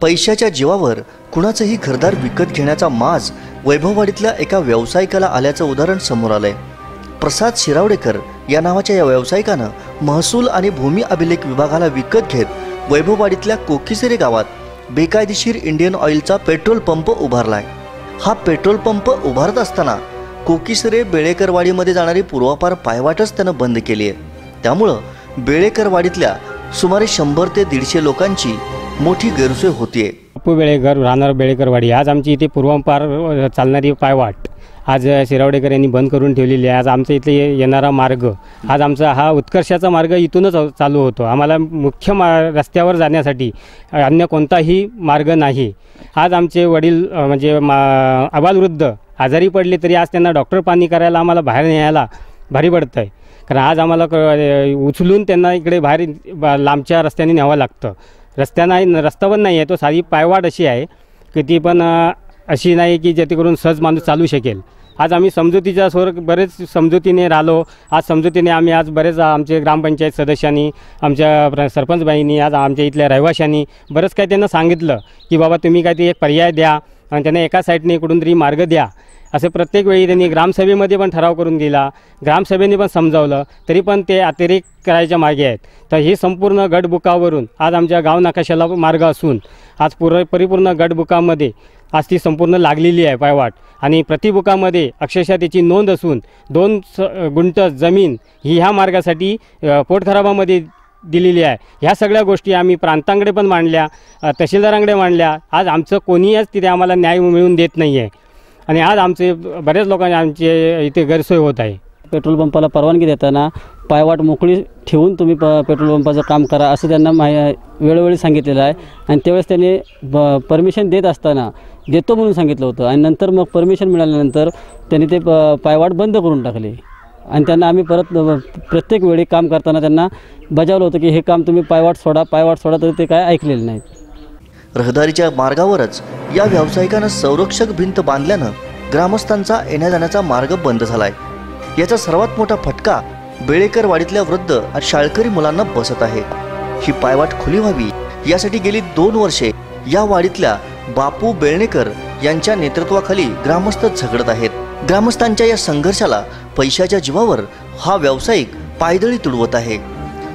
पैशाच्या जीवावर कुणाचंही घरदार विकत घेण्याचा माज वैभववाडीतल्या एका व्यावसायिकाला आल्याचं उदाहरण समोर आलंय. प्रसाद शिरावडेकर या नावाच्या या व्यावसायिकानं महसूल आणि भूमी अभिलेख विभागाला विकत घेत वैभववाडीतल्या कोकिसेरे गावात बेकायदेशीर इंडियन ऑइलचा पेट्रोल पंप उभारलाय. हा पेट्रोल पंप उभारत असताना कोकिसरे बेळेकरवाडीमध्ये जाणारी पूर्वापार पायवाटच त्यानं बंद केली आहे त्यामुळं बेळेकरवाडीतल्या सुमारे शंभर ते दीडशे लोकांची मोठी गैरसोय होतीये. अप्पू बेळेकर राहणार बेळेकरवाडी. आज आमची इथे पूर्वापार चालणारी पायवाट आज शिरावडेकर यांनी बंद करून ठेवलेली आहे. आज आमच्या इथे येणारा मार्ग आज आमचा हा उत्कर्षाचा मार्ग इथूनच चालू होतो. आम्हाला मुख्य मा रस्त्यावर जाण्यासाठी अन्य कोणताही मार्ग नाही. आज आमचे वडील म्हणजे मा आबालवृद्ध आजारी पडले तरी आज त्यांना डॉक्टर पाणी करायला आम्हाला बाहेर न्यायला भारी पडतं आहे कारण आज आम्हाला क उचलून त्यांना इकडे बाहेर लांबच्या रस्त्याने न्यावं लागतं. रस्त्या नाही रस्ता पण नाही आहे तो सारी पायवाट अशी आहे की ती पण अशी नाही की जेणेकरून सहज माणूस चालू शकेल. आज आम्ही समजुतीच्या स्वर बरेच समजुतीने राहिलो. आज समजुतीने आम्ही आज बरेच आमचे ग्रामपंचायत सदस्यांनी आमच्या सरपंचबाईंनी आज आमच्या इथल्या रहिवाशांनी बरंच काही त्यांना सांगितलं की बाबा तुम्ही काय ते एक पर्याय द्या आणि त्यांना एका साईडने इकडून तरी मार्ग द्या. असं प्रत्येक वेळी त्यांनी ग्रामसभेमध्ये पण ठराव करून दिला. ग्रामसभेने पण समजावलं तरी पण ते अतिरेक करायच्या मागे आहेत. तर हे संपूर्ण गटबुकावरून आज आमच्या गाव नकाशाला मार्ग असून आज पूर परिपूर्ण गटबुकामध्ये आज ती संपूर्ण लागलेली आहे पायवाट आणि प्रतिबुकामध्ये अक्षरशः त्याची नोंद असून दोन स गुंट जमीन ही ह्या मार्गासाठी पोटथराबामध्ये पोटखराबामध्ये दिलेली आहे. ह्या सगळ्या गोष्टी आम्ही प्रांतांकडे पण मांडल्या तहसीलदारांकडे मांडल्या. आज आमचं कोणीच तिथे आम्हाला न्याय मिळवून देत नाही आहे आणि आज आमचे बऱ्याच लोकांनी आमचे इथे गैरसोय होत आहे. पेट्रोल पंपाला परवानगी देताना पायवाट मोकळी ठेवून तुम्ही प पेट्रोल पंपाचं काम करा असं त्यांना माहि वेळोवेळी सांगितलेलं आहे. आणि त्यावेळेस त्यांनी ब परमिशन देत असताना देतो म्हणून सांगितलं होतं. आणि नंतर मग परमिशन मिळाल्यानंतर त्यांनी ते प पायवाट बंद करून टाकली. आणि त्यांना आम्ही परत प्रत्येक वेळी काम करताना त्यांना बजावलं होतं की हे काम तुम्ही पायवाट सोडा पायवाट सोडा तरी ते काय ऐकलेलं नाहीत. रहदारीच्या मार्गावरच या व्यावसायिकानं संरक्षक भिंत बांधल्यानं ग्रामस्थांचा येण्या जाण्याचा मार्ग बंद झालाय. याचा सर्वात मोठा फटका बेळेकरवाडीतल्या वृद्ध आणि शाळकरी मुलांना बसत आहे. ही पायवाट खुली व्हावी यासाठी गेली दोन वर्षे या वाडीतल्या बापू बेळणेकर यांच्या नेतृत्वाखाली ग्रामस्थ झगडत आहेत. ग्रामस्थांच्या या संघर्षाला पैशाच्या जीवावर हा व्यावसायिक पायदळी तुडवत आहे.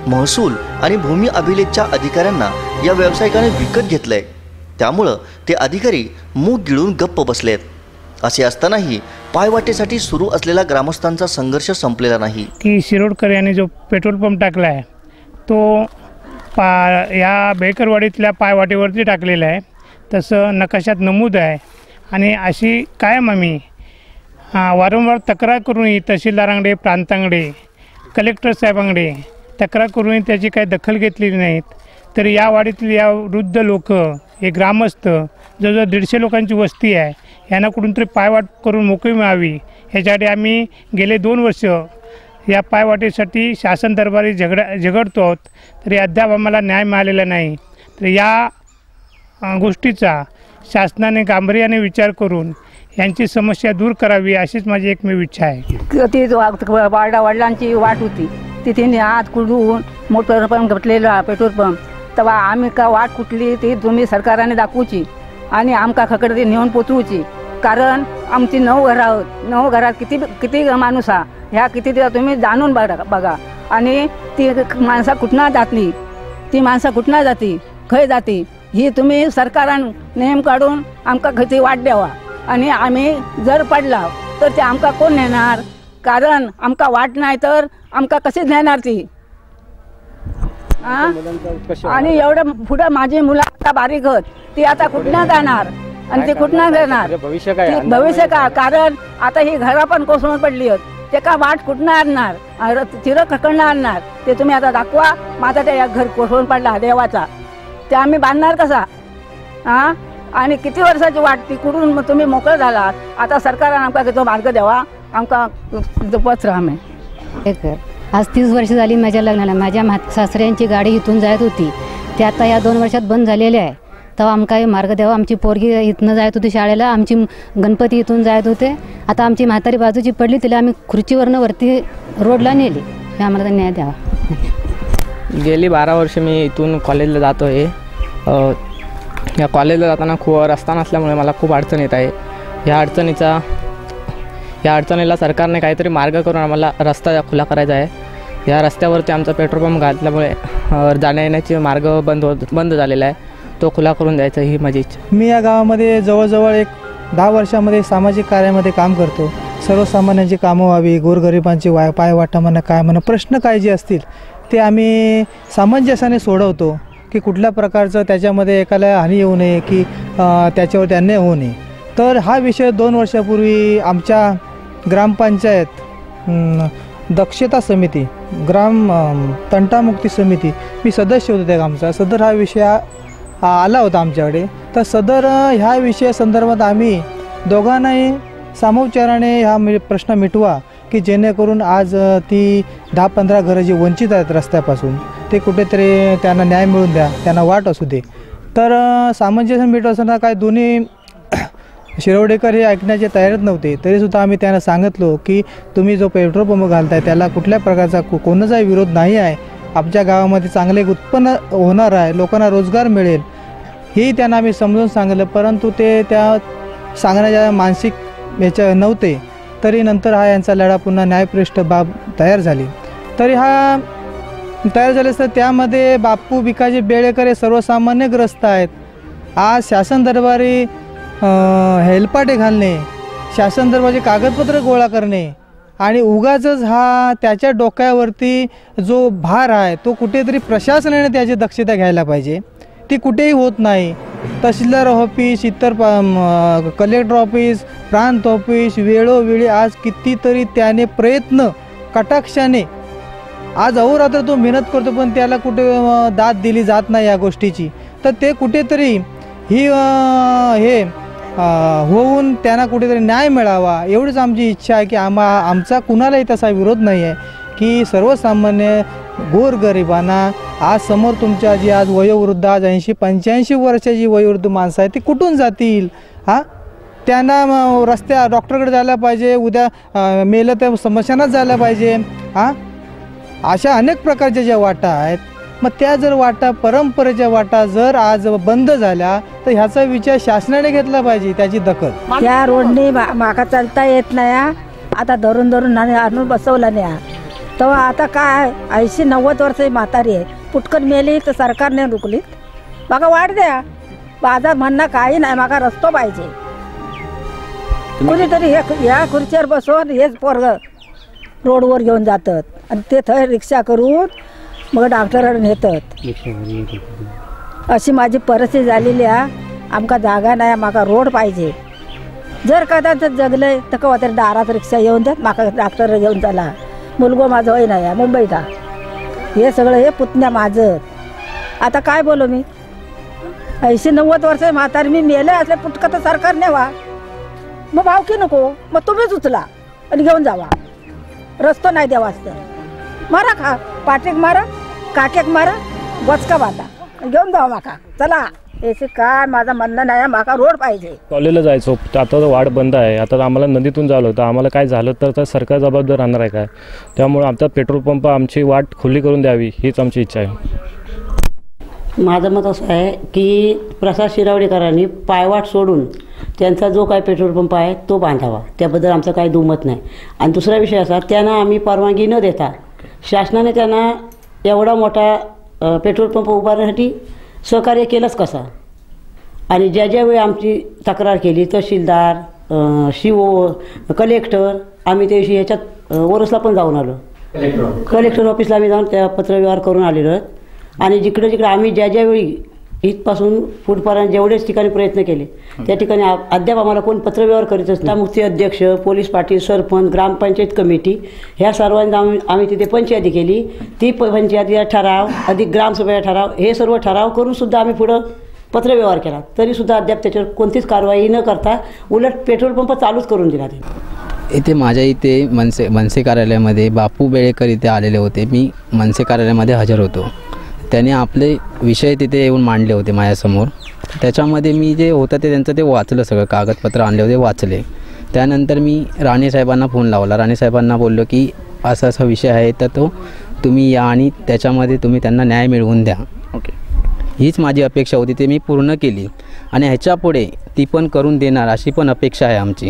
महसूल आणि भूमी अभिलेखच्या अधिकाऱ्यांना या व्यावसायिकाने विकत घेतलंय. त्यामुळं ते अधिकारी मूग गिळून गप्प बसलेत. असे असतानाही पायवाटेसाठी सुरू असलेला ग्रामस्थांचा संघर्ष संपलेला नाही. की शिरोडकर यांनी जो पेट्रोल पंप टाकला आहे तो पा या बेकरवाडीतल्या पायवाटेवरती टाकलेला आहे. तसं नकाशात नमूद आहे. आणि अशी कायम आम्ही वारंवार तक्रार करूनही तहसीलदारांकडे प्रांतांकडे कलेक्टर साहेबांकडे तक्रार करूनही त्याची काही दखल घेतलेली नाहीत. तर या वाडीतली या वृद्ध लोक हे ग्रामस्थ जवळजवळ दीडशे लोकांची वस्ती आहे यांना कुठून तरी पायवाट करून मोकळी मिळावी. ह्याच्यासाठी आम्ही गेले दोन वर्ष या पायवाटेसाठी शासन दरबारी झगडा झगडतो आहोत. तरी अद्याप आम्हाला न्याय मिळालेला नाही. तर या गोष्टीचा शासनाने गांभीर्याने विचार करून यांची समस्या दूर करावी अशीच माझी एकमेव इच्छा आहे. ती वा- वाडा वडिलांची वाट होती. तिथे हात कुडून मोटर पंप घटलेला पेट्रोल पंप. तेव्हा आम्ही का वाट कुठली ती तुम्ही सरकाराने दाखवची आणि आमका खकडे ती नेऊन पोचवची. कारण आमची नऊ घरं आहोत नऊ घरात किती किती माणूस हा? ह्या किती दिवस तुम्ही जाणून बघा बघा. आणि ती माणसा कुठना जातली? ती माणसं कुठना जाती? खंय जाती? ही तुम्ही सरकारान नेम काढून आमका खंयची वाट द्यावा. आणि आम्ही जर पडला तर ते आमका कोण नेणार? कारण आमका वाट नाही तर आमका कशी नेणार ती? आ? आणि एवढं पुढं माझी मुलं आता बारीक होत. ती आता कुठनं जाणार? आणि ती कुठनं जाणार? भविष्य ती भविष्य का कारण आता ही घरा पण कोसळून पडली होत. ते का वाट कुठनं आणणार? चिरं खकडनं आणणार? ते तुम्ही आता दाखवा. माझा ते या घर कोसळून पडला देवाचा. ते आम्ही बांधणार कसा? हा? आणि किती वर्षाची वाट? ती कुठून मग तुम्ही मोकळं झालात? आता सरकारानं आमका तो मार्ग द्यावा आमका जपत राहा आम्ही हे कर. आज तीस वर्ष झाली माझ्या लग्नाला. माझ्या म्हा सासऱ्यांची गाडी इथून जायत होती. ते आता या दोन वर्षात बंद झालेले आहे. तेव्हा आमकाही मार्ग द्यावा आमची पोरगी इथनं जायत होती शाळेला आमची गणपती इथून जायत होते. आता आमची म्हातारी बाजूची पडली तिला आम्ही खुर्चीवरनं वरती रोडला नेली. हे आम्हाला न्याय द्यावा. गेली बारा वर्ष मी इथून कॉलेजला जातो आहे या कॉलेजला जाताना खूप रस्ता नसल्यामुळे मला खूप अडचण येत आहे. या अडचणीचा या अडचणीला सरकारने काहीतरी मार्ग करून आम्हाला रस्ता खुला करायचा आहे. या रस्त्यावरती आमचा पेट्रोल पंप घातल्यामुळे जाण्या येण्याचे मार्ग बंद होत बंद झालेला आहे. तो खुला करून द्यायचा ही माझी इच्छा. मी या गावामध्ये जवळजवळ एक दहा वर्षामध्ये सामाजिक कार्यामध्ये काम करतो. सर्वसामान्यांची कामं व्हावी गोरगरिबांची वाय पाय वाटा म्हणा काय म्हणा प्रश्न काय जे असतील ते आम्ही सामंजस्याने सोडवतो की कुठल्या प्रकारचं त्याच्यामध्ये एकाला हानी येऊ नये की त्याच्यावर त्याच्यावरती अन्याय होऊ नये. तर हा विषय दोन वर्षापूर्वी आमच्या ग्रामपंचायत दक्षता समिती ग्राम तंटामुक्ती समिती मी सदस्य होतो त्या गामचा सदर हा विषय आला होता आमच्याकडे. तर सदर ह्या विषयासंदर्भात आम्ही दोघांनाही सामोपचाराने हा प्रश्न मिटवा की जेणेकरून आज ती दहा पंधरा घरं जी वंचित आहेत रस्त्यापासून ते कुठेतरी त्यांना न्याय मिळून द्या त्यांना वाट असू दे. तर सामंजस्य मिटवताना काय दोन्ही शिरवडेकर हे ऐकण्याचे तयारच नव्हते. तरीसुद्धा आम्ही त्यांना सांगितलो की तुम्ही जो पेट्रोल पंप घालताय त्याला कुठल्या प्रकारचा कोणाचाही विरोध नाही आहे. आमच्या गावामध्ये चांगले एक उत्पन्न होणार आहे लोकांना रोजगार मिळेल. हेही त्यांना आम्ही समजून सांगितलं परंतु ते त्या सांगण्याच्या मानसिक याच्या नव्हते. तरी नंतर हा यांचा लढा पुन्हा न्यायपृष्ठ बाब तयार झाली. तरी हा तयार झाले असतं त्यामध्ये बापू भिकाजी बेळेकर हे सर्वसामान्य ग्रस्त आहेत. आज शासन दरबारी हेलपाटे घालणे शासन दरबारचे कागदपत्र गोळा करणे आणि उगाचच हा त्याच्या डोक्यावरती जो भार आहे तो कुठेतरी प्रशासनाने त्याची दक्षता घ्यायला पाहिजे. ती कुठेही होत नाही. तहसीलदार ऑफिस इतर प- कलेक्टर ऑफिस प्रांत ऑफिस वेळोवेळी आज कितीतरी त्याने प्रयत्न कटाक्षाने आज अहोरात्र तो मेहनत करतो पण त्याला कुठे दाद दिली जात नाही या गोष्टीची. तर ते कुठेतरी ही हे होऊन त्यांना कुठेतरी न्याय मिळावा एवढीच आमची इच्छा आहे की आम्हा आमचा कुणालाही तसा विरोध नाही आहे की सर्वसामान्य गोरगरिबांना आज समोर तुमच्या जी आज वयोवृद्ध आज ऐंशी पंच्याऐंशी वर्षाची वयोवृद्ध माणसं आहेत ती कुठून जातील? हां? त्यांना रस्त्या डॉक्टरकडे जायला पाहिजे उद्या मेलं तर समस्यांनाच जायला पाहिजे. हां? अशा अनेक प्रकारच्या ज्या वाटा आहेत मग त्या जर वाटा परंपरेच्या वाटा जर आज बंद झाल्या तर ह्याचा विचार शासनाने घेतला पाहिजे त्याची दखल. या रोडने मा माका चालता येत नाही. आता धरून धरून आणि आणून बसवला नाही हा. तेव्हा आता काय ऐंशी नव्वद वर्ष म्हातारी आहे. पुटकन मेली तर सरकारने रुकली माका वाढ द्या. माझा म्हणणं काही नाही माका रस्तो पाहिजे. कुणीतरी हे या खुर्चीवर बसवून हेच पोरग रोडवर घेऊन जातात. आणि ते थंय रिक्षा करून मग डॉक्टरांना नेतात अशी माझी परिस्थिती झालेली आहे. आमका जागा नाही माका रोड पाहिजे. जर कदाचित जगले तर कवा तरी दारात रिक्षा येऊन देत माका डॉक्टर घेऊन चला. मुलगो माझं होय नाही आहे हे सगळं हे पुतण्या माझं. आता काय बोलू मी? ऐंशी नव्वद वर्ष म्हातारी मी मेले असले पुटकं तर सरकार नेवा. मग भावकी नको. मग तुम्हीच उचला आणि घेऊन जावा. रस्तो नाही द्यावा असतं मारा खा. पाठीक मारा. काकेक मारा बचका बाता घेऊन जावा माका. चला. याचे काय? माझं म्हणणं नाही माका रोड पाहिजे. कॉलेजला जायचो. आता तर वाढ बंद आहे. आता तर आम्हाला नदीतून जावं होतं आम्हाला काय झालं तर तर सरकार जबाबदार राहणार आहे काय? त्यामुळे आमचा पेट्रोल पंप आमची वाट खुली करून द्यावी हीच आमची इच्छा आहे. माझं मत असं आहे की प्रसाद शिरावडेकरांनी पायवाट सोडून त्यांचा जो काय पेट्रोल पंप आहे तो बांधावा. त्याबद्दल आमचं काही दुमत नाही. आणि दुसरा विषय असा त्यांना आम्ही परवानगी न देता शासनाने त्यांना एवढा मोठा पेट्रोल पंप उभारण्यासाठी सहकार्य केलंच कसं? आणि ज्या ज्या वेळी आमची तक्रार केली तहसीलदार अ, शिओ कलेक्टर आम्ही त्या दिवशी ह्याच्यात ओरसला पण जाऊन आलो. कलेक्टर ऑफिसला आम्ही जाऊन त्या पत्रव्यवहार करून आलेलो आहेत. आणि जिकडे जिकडे आम्ही ज्या ज्या वेळी इथपासून पुढपर्यंत जेवढेच ठिकाणी प्रयत्न केले त्या ठिकाणी अद्याप आम्हाला कोण पत्रव्यवहार करीत असता. मुक्ती अध्यक्ष पोलीस पाटील सरपंच ग्रामपंचायत कमिटी ह्या सर्वांना आम्ही आम्ही तिथे पंचायती केली. ती प- पंचायतीचा ठराव अधिक ग्रामसभेचा ठराव हे सर्व ठराव करून सुद्धा आम्ही पुढं पत्रव्यवहार केला. तरीसुद्धा अद्याप त्याच्यावर कोणतीच कारवाई न करता उलट पेट्रोल पंप चालूच करून दिला ते इथे माझ्या इथे मनसे मनसे कार्यालयामध्ये बापू बेळेकर इथे आलेले होते. मी मनसे कार्यालयामध्ये हजर होतो. त्याने आपले विषय तिथे येऊन मांडले होते माझ्यासमोर. त्याच्यामध्ये मी जे होतं ते त्यांचं ते वाचलं सगळं कागदपत्र आणले होते वाचले. त्यानंतर मी राणे साहेबांना फोन लावला. राणे साहेबांना बोललो की असा असा विषय आहे तर तो तुम्ही या आणि त्याच्यामध्ये तुम्ही त्यांना न्याय मिळवून द्या. ओके. हीच माझी अपेक्षा होती ते मी पूर्ण केली. आणि ह्याच्यापुढे ती पण करून देणार अशी पण अपेक्षा आहे आमची.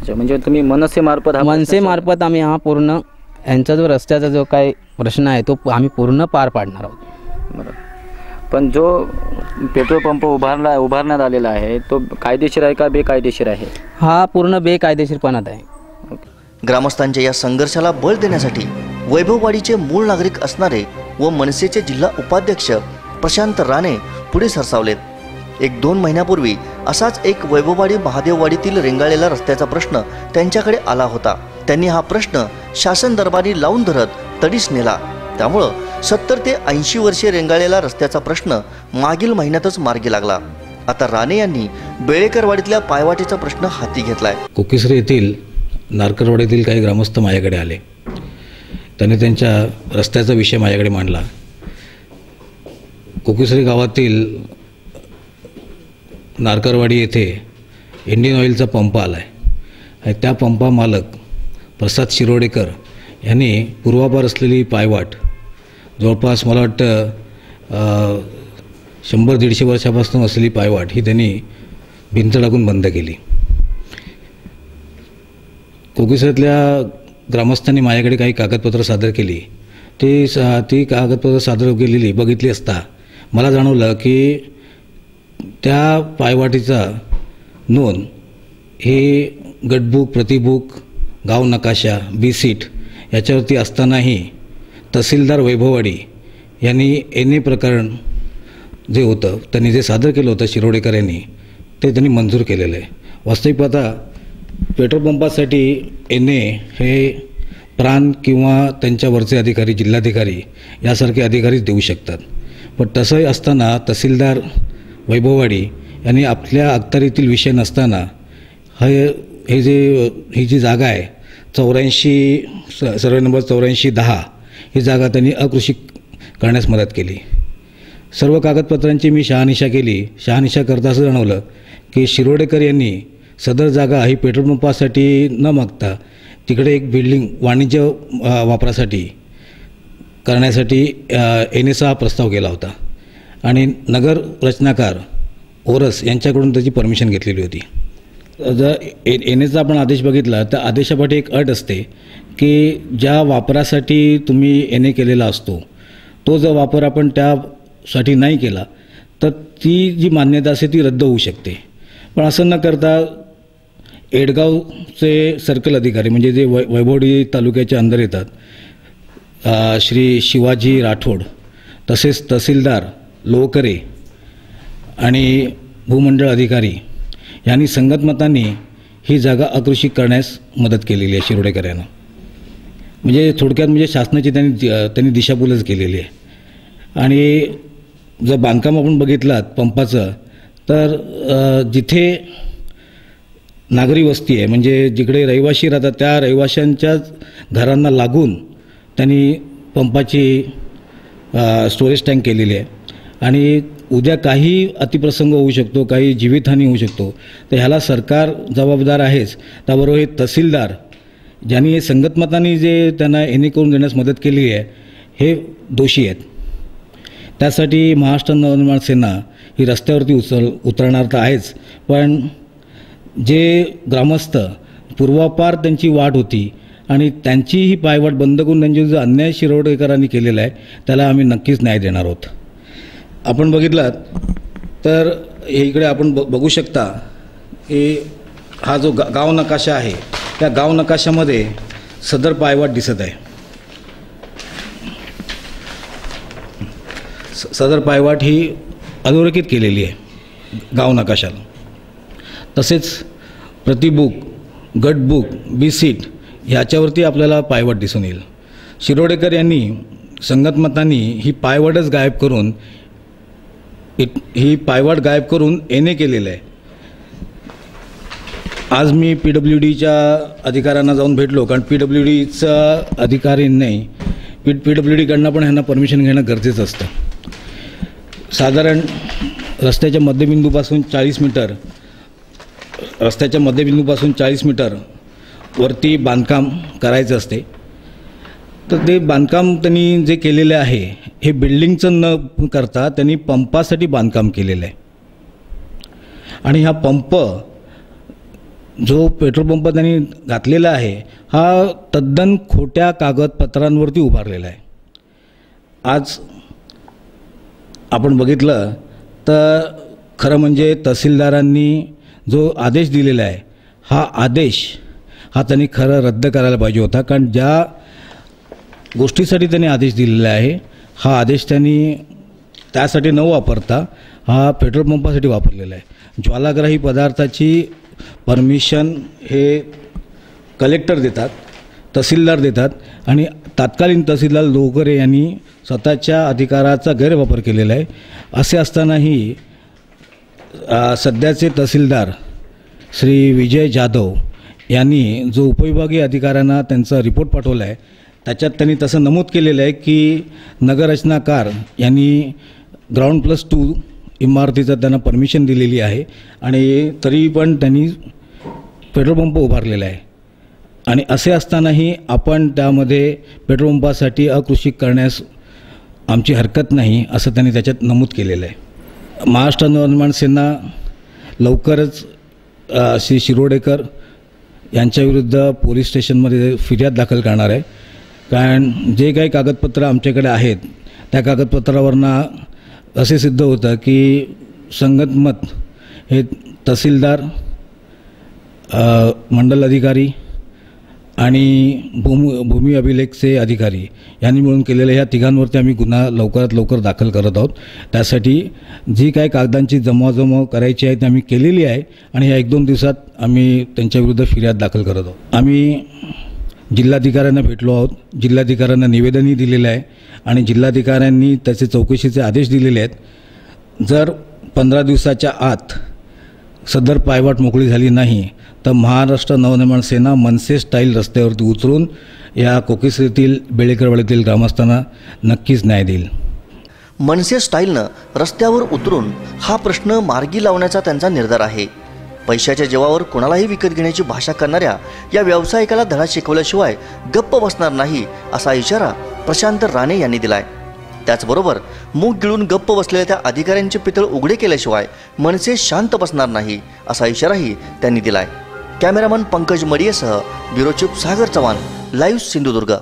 अच्छा, म्हणजे तुम्ही मनसेमार्फत मनसेमार्फत आम्ही हा पूर्ण यांचा जो रस्त्याचा जो काय प्रश्न आहे तो आम्ही पूर्ण पार पाडणार आहोत. बरं. पण जो पेट्रोल पंप उभारला उभारण्यात आलेला आहे तो कायदेशीर आहे का बेकायदेशीर आहे? हा पूर्ण बेकायदेशीरपणात आहे. ग्रामस्थांच्या या संघर्षाला बळ देण्यासाठी वैभववाडीचे मूळ नागरिक असणारे व मनसेचे जिल्हा उपाध्यक्ष प्रशांत राणे पुढे सरसावलेत. एक दोन महिन्यापूर्वी असाच एक वैभववाडी महादेववाडीतील रेंगाळलेला रस्त्याचा प्रश्न त्यांच्याकडे आला होता. त्यांनी हा प्रश्न शासन दरबारी लावून धरत तडीस नेला. त्यामुळं सत्तर ते ऐंशी वर्षे रेंगाळलेला रस्त्याचा प्रश्न मागील महिन्यातच मार्गी लागला. आता राणे यांनी बेळेकरवाडीतल्या पायवाटीचा प्रश्न हाती घेतलाय. कोकिसरे येथील नारकरवाडीतील काही ग्रामस्थ माझ्याकडे आले. त्यांनी त्यांच्या रस्त्याचा विषय माझ्याकडे मांडला. कोकिसरे गावातील नारकरवाडी येथे इंडियन ऑइलचा पंप आला आहे त्या पंपा मालक प्रसाद शिरोडेकर यांनी पूर्वापार असलेली पायवाट जवळपास मला वाटतं शंभर दीडशे वर्षापासून असलेली पायवाट ही त्यांनी भिंत टाकून बंद केली. कोकिसऱ्यातल्या ग्रामस्थांनी माझ्याकडे काही कागदपत्र सादर केली. ती सा ती कागदपत्र सादर केलेली बघितली असता मला जाणवलं की त्या पायवाटीचा नोंद हे गटबुक प्रतिबुक गाव नकाशा बी सीट याच्यावरती असतानाही तहसीलदार वैभववाडी यांनी एन ए प्रकरण जे होतं त्यांनी जे सादर केलं होतं शिरोडेकर यांनी ते त्यांनी मंजूर केलेलं आहे. वास्तविक पाहता पेट्रोल पंपासाठी एन ए हे प्राण किंवा त्यांच्यावरचे अधिकारी जिल्हाधिकारी यासारखे अधिकारीच देऊ शकतात. पण तसंही असताना तहसीलदार वैभववाडी यांनी आपल्या अखत्यारीतील विषय नसताना हे हे जे ही जी जागा आहे चौऱ्याऐंशी स सर्वे नंबर चौऱ्याऐंशी दहा ही जागा त्यांनी अकृषिक करण्यास मदत केली. सर्व कागदपत्रांची मी शहानिशा केली. शहानिशा करता असं जाणवलं की शिरोडेकर यांनी सदर जागा ही पेट्रोल पंपासाठी न मागता तिकडे एक बिल्डिंग वाणिज्य वापरासाठी करण्यासाठी एन एस हा प्रस्ताव केला होता. आणि नगर रचनाकार ओरस यांच्याकडून त्याची परमिशन घेतलेली होती. जर ए एन एचा आपण आदेश बघितला तर आदेशापाठी एक अट असते की ज्या वापरासाठी तुम्ही एन ए केलेला असतो तो जर वापर आपण त्यासाठी नाही केला तर ती जी मान्यता असते ती रद्द होऊ शकते. पण असं न करता एडगावचे सर्कल अधिकारी म्हणजे जे वै वैभवडी तालुक्याच्या अंदर येतात श्री शिवाजी राठोड तसेच तहसीलदार लोकरे आणि भूमंडळ अधिकारी यांनी संगतमतांनी ही जागा अकृषिक करण्यास मदत केलेली आहे शिरोडेकर यांना म्हणजे थोडक्यात म्हणजे शासनाची त्यांनी दि- त्यांनी दिशाभूलच केलेली आहे. आणि जर बांधकाम आपण बघितलात पंपाचं तर जिथे नागरी वस्ती आहे म्हणजे जिकडे रहिवाशी राहतात त्या रहिवाशांच्याच घरांना लागून त्यांनी पंपाची स्टोरेज टँक केलेली आहे. आणि उद्या काही अतिप्रसंग होऊ शकतो काही जीवितहानी होऊ शकतो. तर ह्याला सरकार जबाबदार आहेच. त्याबरोबर हे तहसीलदार ज्यांनी हे संगतमतांनी जे त्यांना एने करून देण्यास मदत केली आहे हे दोषी आहेत. त्यासाठी महाराष्ट्र नवनिर्माण सेना ही रस्त्यावरती उचल उतरणार तर आहेच पण जे ग्रामस्थ पूर्वापार त्यांची वाट होती आणि त्यांची ही पायवाट बंद करून त्यांची जो अन्याय शिरोडकरांनी केलेला आहे त्याला आम्ही नक्कीच न्याय देणार आहोत. आपण बघितलात तर हे इकडे आपण ब बघू शकता की हा जो गा गाव नकाशा आहे त्या गाव नकाशामध्ये सदर पायवाट दिसत आहे. स- सदर पायवाट ही अधोरेखित केलेली आहे गाव नकाशाला. तसेच प्रतिबुक गटबुक बी सीट ह्याच्यावरती आपल्याला पायवाट दिसून येईल. शिरोडेकर यांनी संगतमतांनी ही पायवाटच गायब करून इट ही पायवाट गायब करून एने केलेलं आहे. आज मी पी डब्ल्यू डीच्या अधिकाऱ्यांना जाऊन भेटलो कारण पी डब्ल्यू डीचा अधिकारी नाही. पी पी डब्ल्यू डीकडनं पण ह्यांना परमिशन घेणं गरजेचं असतं. साधारण रस्त्याच्या मध्यबिंदूपासून चाळीस मीटर रस्त्याच्या मध्यबिंदूपासून चाळीस मीटर वरती बांधकाम करायचं असते. तर ते बांधकाम त्यांनी जे केलेलं आहे हे बिल्डिंगचं न करता त्यांनी पंपासाठी बांधकाम केलेलं आहे. आणि हा पंप जो पेट्रोल पंप त्यांनी घातलेला आहे हा तद्दन खोट्या कागदपत्रांवरती उभारलेला आहे. आज आपण बघितलं तर खरं म्हणजे तहसीलदारांनी जो आदेश दिलेला आहे हा आदेश हा त्यांनी खरं रद्द करायला पाहिजे होता. कारण ज्या गोष्टीसाठी त्यांनी आदेश दिलेला आहे. हा आदेश त्यांनी त्यासाठी न वापरता हा पेट्रोल पंपासाठी वापरलेला आहे. ज्वालाग्राही पदार्थाची परमिशन हे कलेक्टर देतात तहसीलदार देतात आणि तात्कालीन तहसीलदार लोगरे यांनी स्वतःच्या अधिकाराचा गैरवापर केलेला आहे. असे असतानाही सध्याचे तहसीलदार श्री विजय जाधव यांनी जो उपविभागीय अधिकाऱ्यांना त्यांचा रिपोर्ट पाठवला आहे त्याच्यात त्यांनी तसं नमूद केलेलं आहे की नगररचनाकार यांनी ग्राउंड प्लस टू इमारतीचं त्यांना परमिशन दिलेली आहे आणि तरी पण त्यांनी पेट्रोल पंप उभारलेला आहे. आणि असे असतानाही आपण त्यामध्ये पेट्रोल पंपासाठी अकृषिक करण्यास आमची हरकत नाही असं त्यांनी त्याच्यात नमूद केलेलं आहे. महाराष्ट्र नवनिर्माण सेना लवकरच श्री शिरोडेकर यांच्याविरुद्ध पोलीस स्टेशनमध्ये फिर्याद दाखल करणार आहे. कारण जे काही कागदपत्र आमच्याकडे आहेत त्या कागदपत्रावरनं असे सिद्ध होतं की संगतमत हे तहसीलदार मंडल अधिकारी आणि भूम भूमी अभिलेखचे अधिकारी यांनी मिळून केलेल्या ह्या तिघांवरती आम्ही गुन्हा लवकरात लवकर दाखल करत आहोत. त्यासाठी जी काय कागदांची जमवाजमव करायची आहे ती आम्ही केलेली आहे आणि ह्या एक दोन दिवसात आम्ही त्यांच्याविरुद्ध फिर्याद दाखल करत आहोत. आम्ही जिल्हाधिकाऱ्यांना भेटलो आहोत. जिल्हाधिकाऱ्यांना निवेदनही दिलेलं आहे आणि जिल्हाधिकाऱ्यांनी त्याचे चौकशीचे आदेश दिलेले आहेत. जर पंधरा दिवसाच्या आत सदर पायवाट मोकळी झाली नाही तर महाराष्ट्र नवनिर्माण सेना मनसे स्टाईल रस्त्यावरती उतरून या कोकेश्रीतील बेळेकरवाडीतील ग्रामस्थांना नक्कीच न्याय देईल. मनसे स्टाईलनं रस्त्यावर उतरून हा प्रश्न मार्गी लावण्याचा त्यांचा निर्धार आहे. पैशाच्या जेवावर कोणालाही विकत घेण्याची भाषा करणाऱ्या या व्यावसायिकाला धडा शिकवल्याशिवाय गप्प बसणार नाही असा इशारा प्रशांत राणे यांनी दिलाय. त्याचबरोबर मूग गिळून गप्प बसलेल्या त्या अधिकाऱ्यांचे पितळ उघडे केल्याशिवाय मनसे शांत बसणार नाही असा इशाराही त्यांनी दिलाय. Cameraman Pankaj मडियेसह bureau chief Sagar Chavan live Sindhudurg.